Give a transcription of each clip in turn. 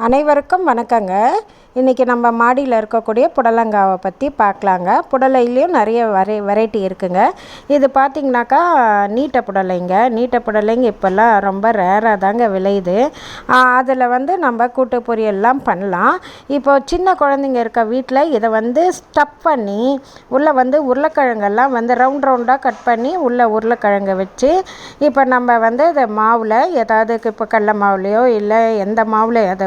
அனைவருக்கும் வணக்கங்க. இன்றைக்கி நம்ம மாடியில் இருக்கக்கூடிய புடலங்காவை பற்றி பார்க்கலாங்க புடலையிலையும் நிறைய வரை வெரைட்டி இருக்குங்க. இது பார்த்திங்கனாக்கா நீட்ட புடலைங்க. நீட்ட புடலைங்க இப்போல்லாம் ரொம்ப ரேராக தாங்க விளையுது. அதில் வந்து நம்ம கூட்டு பொரியல்லாம் பண்ணலாம். இப்போ சின்ன குழந்தைங்க இருக்க வீட்டில் இதை வந்து ஸ்டப் பண்ணி உள்ளே வந்து உருளைக்கிழங்கெல்லாம் வந்து ரவுண்ட் ரவுண்டாக கட் பண்ணி உள்ளே உருளைக்கிழங்கை வச்சு இப்போ நம்ம வந்து இதை மாவில் ஏதாவது இப்போ கடல மாவுலையோ இல்லை எந்த மாவில் அதை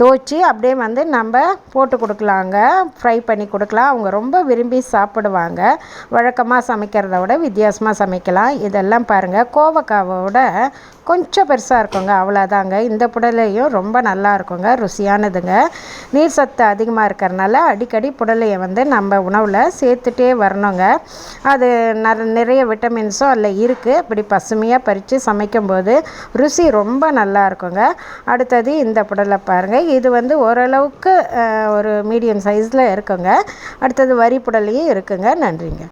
துவச்சி அப்படியே வந்து நம்ம போட்டு கொடுக்கலாங்க. ஃப்ரை பண்ணி கொடுக்கலாம். அவங்க ரொம்ப விரும்பி சாப்பிடுவாங்க. வழக்கமாக சமைக்கிறத விட வித்தியாசமாக சமைக்கலாம். இதெல்லாம் பாருங்கள் கோவக்காவோட கொஞ்சம் பெருசாக இருக்குங்க. அவ்வளோதாங்க இந்த புடலையும் ரொம்ப நல்லா இருக்குங்க. ருசியானதுங்க. நீர் சத்து அதிகமாக இருக்கிறனால அடிக்கடி புடலையை வந்து நம்ம உணவில் சேர்த்துட்டே வரணுங்க. அது நிறைய விட்டமின்ஸும் அதில் இருக்குது இப்படி பசுமையாக பறித்து சமைக்கும்போது ருசி ரொம்ப நல்லா இருக்குங்க. அடுத்தது இந்த புடலை பாருங்கள் இது வந்து ஓரளவுக்கு ஒரு மீடியம் சைஸில் இருக்குங்க. அடுத்தது வரி புடலையும் இருக்குங்க. நன்றிங்க.